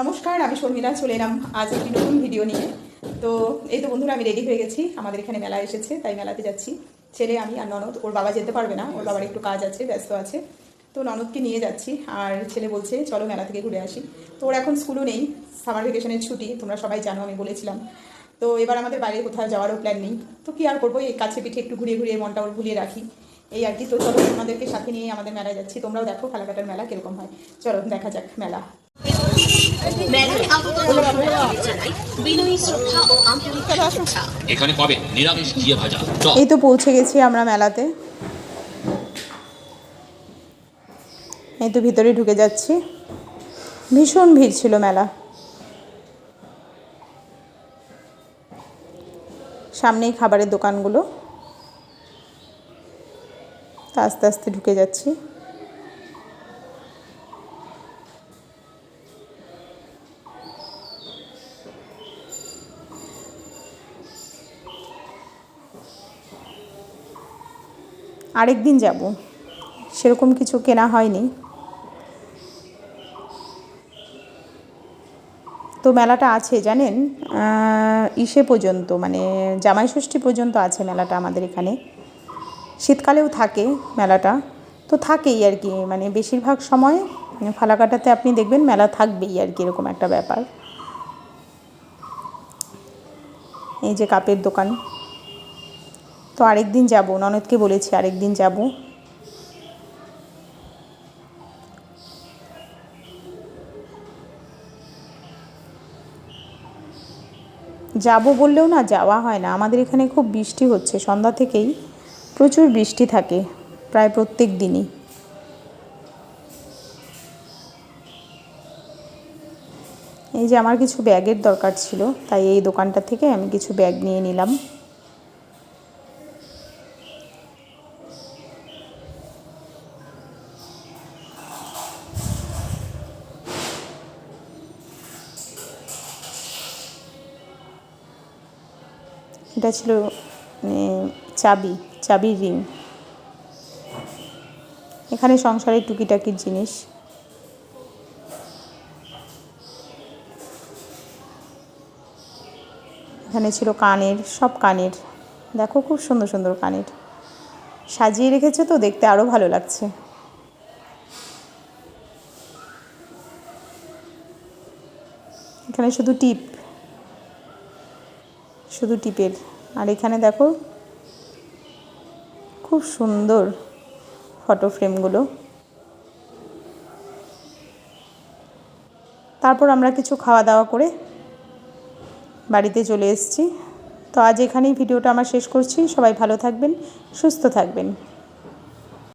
নমস্কার, আমি শর্মিলা, চলে এলাম আজ একটি নতুন ভিডিও নিয়ে। তো এই তো বন্ধুরা, আমি রেডি হয়ে গেছি। আমাদের এখানে মেলা এসেছে, তাই মেলাতে যাচ্ছি। ছেলে আমি আর ননদ, ওর বাবা যেতে পারবে না, ওর বাবার একটু কাজ আছে, ব্যস্ত আছে। তো ননদকে নিয়ে যাচ্ছি, আর ছেলে বলছে, চলো মেলা থেকে ঘুরে আসি। তো ওর এখন স্কুলও নেই সামার ভেকেশনের ছুটি, তোমরা সবাই জানো, আমি বলেছিলাম। তো এবার আমাদের বাইরে কোথাও যাওয়ারও প্ল্যান নেই। তো কি আর করব, এই কাছে পিঠে একটু ঘুরিয়ে ঘুরিয়ে মনটা ওর ভুলিয়ে রাখি। এই আর কি। তো চলো আমাদেরকে সাথে নিয়ে আমাদের মেলায় যাচ্ছি। তোমরাও দেখো ফালাকাটার মেলা কীরকম হয়। চলো, দেখা যাক মেলা। এখানে পাবেন নিরামিষ ঘিয়ে ভাজা। এই তো পৌঁছে গেছি আমরা মেলাতে। এই তো ভিতরে ঢুকে যাচ্ছি। ভীষণ ভিড় ছিল মেলা। সামনেই খাবারের দোকানগুলো। আস্তে আস্তে ঢুকে যাচ্ছি। আরেক দিন যাব। সেরকম কিছু কেনা হয়নি। তো মেলাটা আছে, জানেন? ইসে পর্যন্ত মানে জামাই ষষ্ঠী পর্যন্ত আছে মেলাটা আমাদের এখানে। শীতকালেও থাকে মেলাটা। তো থাকেই আর কি মানে বেশিরভাগ সময় ফালাকাটাতে আপনি দেখবেন মেলা থাকবেই আর কি, এরকম একটা ব্যাপার। এই যে কাপের দোকান। তো আরেক দিন যাব। ননদকে বলেছি আরেক দিন যাব। যাব বললেও না যাওয়া হয় না। আমাদের এখানে খুব বৃষ্টি হচ্ছে। সন্ধ্যা থেকেই প্রচুর বৃষ্টি থাকে প্রায় প্রত্যেক দিনই। এই যে আমার কিছু ব্যাগের দরকার ছিল, তাই এই দোকানটা থেকে আমি কিছু ব্যাগ নিয়ে নিলাম। এটা ছিল মানে চাবি, চাবির রিং। এখানে সংসারের টুকিটাকির জিনিস। এখানে ছিল কানের, সব কানের। দেখো খুব সুন্দর সুন্দর কানের। সাজিয়ে রেখেছে তো, দেখতে আরও ভালো লাগছে। এখানে শুধু টিপ। শুধু টিপের। আর এখানে দেখো, খুব সুন্দর ফটো ফ্রেমগুলো তারপর আমরা কিছু খাওয়া দাওয়া করে বাড়িতে চলে এসেছি। তো আজ এখানেই ভিডিওটা আমার শেষ করছি। সবাই ভালো থাকবেন, সুস্থ থাকবেন।